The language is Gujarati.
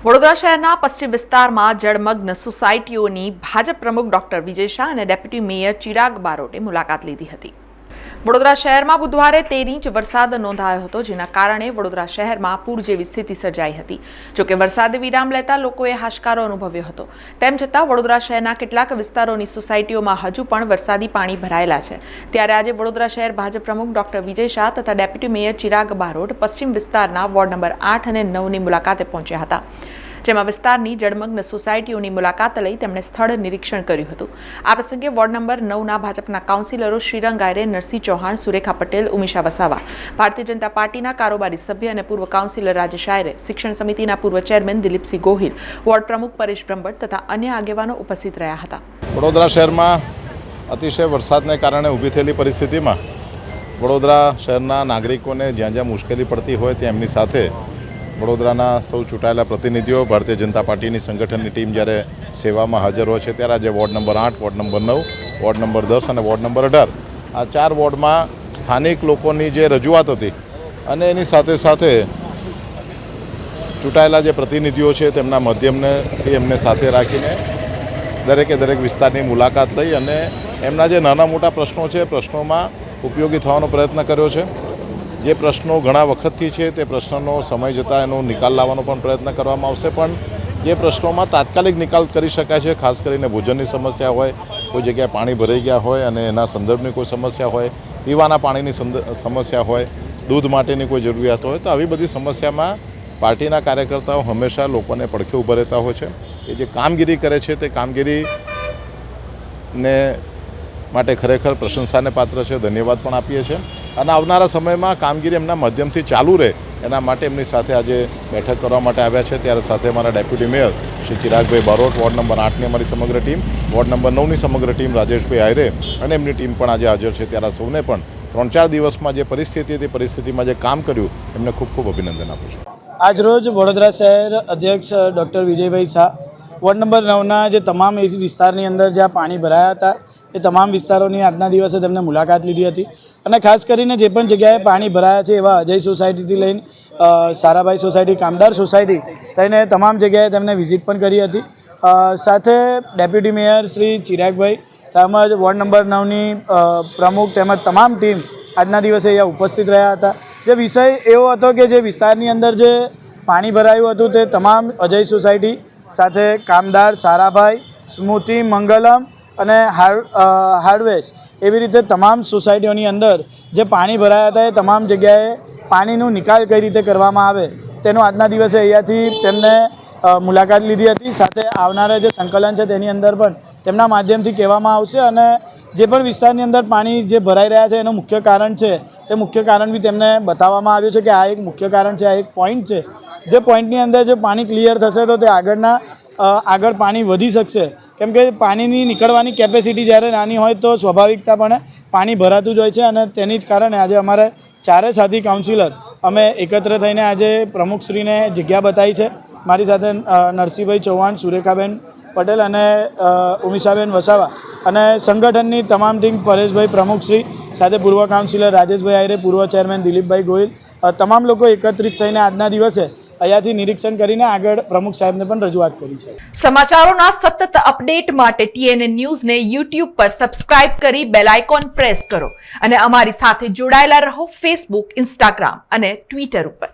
વડોદરા શહેરના પશ્ચિમ વિસ્તારમાં જળમગ્ન સોસાયટીઓની ભાજપ પ્રમુખ ડોક્ટર વિજય શાહ અને ડેપ્યુટી મેયર ચિરાગ બારોટે મુલાકાત લીધી હતી. વડોદરા શહેરમાં બુધવારે તેર ઇંચ વરસાદ નોંધાયો હતો, જેના કારણે વડોદરા શહેરમાં પૂર જેવી સ્થિતિ સર્જાઈ હતી. જોકે વરસાદે વિરામ લેતા લોકોએ હાશકારો અનુભવ્યો હતો. તેમ છતાં વડોદરા શહેરના કેટલાક વિસ્તારોની સોસાયટીઓમાં હજુ પણ વરસાદી પાણી ભરાયેલા છે. ત્યારે આજે વડોદરા શહેર ભાજપ પ્રમુખ ડોક્ટર વિજય શાહ તથા ડેપ્યુટી મેયર ચિરાગ બારોટ પશ્ચિમ વિસ્તારના વોર્ડ નંબર આઠ અને નવની મુલાકાતે પહોંચ્યા હતા. જેમાં વિસ્તારની જળમગ્ન સોસાયટીઓની મુલાકાત લઈ તેમણે સ્થળ નિરીક્ષણ કર્યું હતું. આ પ્રસંગે વોર્ડ નંબર નવના ભાજપના કાઉન્સિલરો શ્રીરંગ આયરે, નરસિંહ ચૌહાણ, સુરેખા પટેલ ઉમિશા વસાવા, ભારતીય જનતા પાર્ટીના કારોબારી સભ્ય અને પૂર્વ કાઉન્સિલર રાજેશ આયરે, શિક્ષણ સમિતિના પૂર્વ ચેરમેન દિલીપસિંહ ગોહિલ, વોર્ડ પ્રમુખ પરેશ બ્રહ્મભટ્ટ તથા અન્ય આગેવાનો ઉપસ્થિત રહ્યા હતા. વડોદરા શહેરમાં અતિશય વરસાદને કારણે ઊભી થયેલી પરિસ્થિતિમાં વડોદરા શહેરના નાગરિકોને જ્યાં જ્યાં મુશ્કેલી પડતી હોય તેમની સાથે વડોદરાના સૌ ચૂંટાયેલા પ્રતિનિધિઓ, ભારતીય જનતા પાર્ટીની સંગઠનની ટીમ જ્યારે સેવામાં હાજર હોય છે ત્યારે આજે વોર્ડ નંબર આઠ, વોર્ડ નંબર નવ, વોર્ડ નંબર દસ અને વોર્ડ નંબર અઢાર. આ ચાર વોર્ડમાં સ્થાનિક લોકોની જે રજૂઆત હતી અને એની સાથે સાથે ચૂંટાયેલા જે પ્રતિનિધિઓ છે તેમના માધ્યમનેથી એમને સાથે રાખીને દરેકે દરેક વિસ્તારની મુલાકાત લઈ અને એમના જે નાના મોટા પ્રશ્નો છે, પ્રશ્નોમાં ઉપયોગી થવાનો પ્રયત્ન કર્યો છે. જે પ્રશ્નો ઘણા વખતથી છે, તે પ્રશ્નનો સમય જતાં એનો નિકાલ લાવવાનો પણ પ્રયત્ન કરવામાં આવશે. પણ જે પ્રશ્નોમાં તાત્કાલિક નિકાલ કરી શકાય છે, ખાસ કરીને ભોજનની સમસ્યા હોય, કોઈ જગ્યાએ પાણી ભરાઈ ગયા હોય અને એના સંદર્ભની કોઈ સમસ્યા હોય, પીવાના પાણીની સમસ્યા હોય, દૂધ માટેની કોઈ જરૂરિયાત હોય, તો આવી બધી સમસ્યામાં પાર્ટીના કાર્યકર્તાઓ હંમેશા લોકોને પડખે ઊભા રહેતા હોય છે. એ જે કામગીરી કરે છે, તે કામગીરી ને માટે ખરેખર પ્રશંસાને પાત્ર છે. ધન્યવાદ પણ આપીએ છીએ. અને આવનારા સમયમાં કામગીરી એમના માધ્યમથી ચાલુ રહે. એના માટે એમની સાથે આજે બેઠક કરવા માટે આવ્યા છે. ત્યારે સાથે અમારા deputy mayor Shri Chiragbhai Barot, ward number આઠની અમારી સમગ્ર ટીમ, વોર્ડ નંબર નવની સમગ્ર ટીમ રાજેશભાઈ આયરે અને એમની ટીમ પણ આજે હાજર છે. ત્યારે સૌને પણ ત્રણ ચાર દિવસમાં જે પરિસ્થિતિ હતી, પરિસ્થિતિમાં જે કામ કર્યું, એમને ખૂબ ખૂબ અભિનંદન આપું છું. આજરોજ વડોદરા શહેર અધ્યક્ષ doctor Vijaybhai Shah, ward number નવના જે તમામ વિસ્તારની અંદર જ્યાં પાણી ભરાયા હતા એ તમામ વિસ્તારોની આજના દિવસે તેમને મુલાકાત લીધી હતી. અને ખાસ કરીને જે પણ જગ્યાએ પાણી ભરાયા છે એવા અજય સોસાયટીથી લઈને સારાભાઈ સોસાયટી, કામદાર સોસાયટી થઈને તમામ જગ્યાએ તેમને વિઝિટ પણ કરી હતી. સાથે ડેપ્યુટી મેયર શ્રી ચિરાગભાઈ તેમજ વોર્ડ નંબર નવની પ્રમુખ તેમજ તમામ ટીમ આજના દિવસે અહીંયા ઉપસ્થિત રહ્યા હતા. જે વિષય એવો હતો કે જે વિસ્તારની અંદર જે પાણી ભરાયું હતું તે તમામ અજય સોસાયટી સાથે કામદાર સારાભાઈ, સ્મૃતિ મંગલમ અને હાર્ડ હાર્ડવેસ એવી રીતે તમામ સોસાયટીઓની અંદર જે પાણી ભરાયા હતા એ તમામ જગ્યાએ પાણીનો નિકાલ કઈ રીતે કરવામાં આવે તેનો આજના દિવસે અહીંયાથી તેમને મુલાકાત લીધી હતી. સાથે આવનારા જે સંકલન છે તેની અંદર પણ તેમના માધ્યમથી કહેવામાં આવશે અને જે પણ વિસ્તારની અંદર પાણી જે ભરાઈ રહ્યા છે એનું મુખ્ય કારણ છે તે મુખ્ય કારણ બી તેમને બતાવવામાં આવ્યું છે કે આ એક મુખ્ય કારણ છે, આ એક પોઈન્ટ છે. જે પોઈન્ટની અંદર જે પાણી ક્લિયર થશે તો તે આગળના આગળ પાણી વધી શકશે. કેમ કે પાણીની નીકળવાની કેપેસિટી જ્યારે નાની હોય તો સ્વાભાવિકતાપણે પાણી ભરાતું જ હોય છે અને તેની જ કારણે આજે અમારે ચારે સાથી કાઉન્સિલર અમે એકત્ર થઈને આજે પ્રમુખશ્રીને જગ્યા બતાવી છે. મારી સાથે નરસિંહભાઈ ચૌહાણ, સુરેખાબેન પટેલ અને ઉમિષાબેન વસાવા અને સંગઠનની તમામ ટીમ પરેશભાઈ પ્રમુખશ્રી, સાથે પૂર્વ કાઉન્સિલર રાજેશભાઈ આયરે, પૂર્વ ચેરમેન દિલીપભાઈ ગોહિલ તમામ લોકો એકત્રિત થઈને આજના દિવસે અહીંયાથી નિરીક્ષણ કરીને આગળ પ્રમુખ સાહેબને પણ રજૂઆત કરી છે. સમાચારોના સતત અપડેટ માટે ટીએનએ ન્યૂઝને યુટ્યુબ પર સબસ્ક્રાઇબ કરી બેલ આઇકોન પ્રેસ કરો અને અમારી સાથે જોડાયેલા રહો ફેસબુક, ઇન્સ્ટાગ્રામ અને ટ્વિટર ઉપર.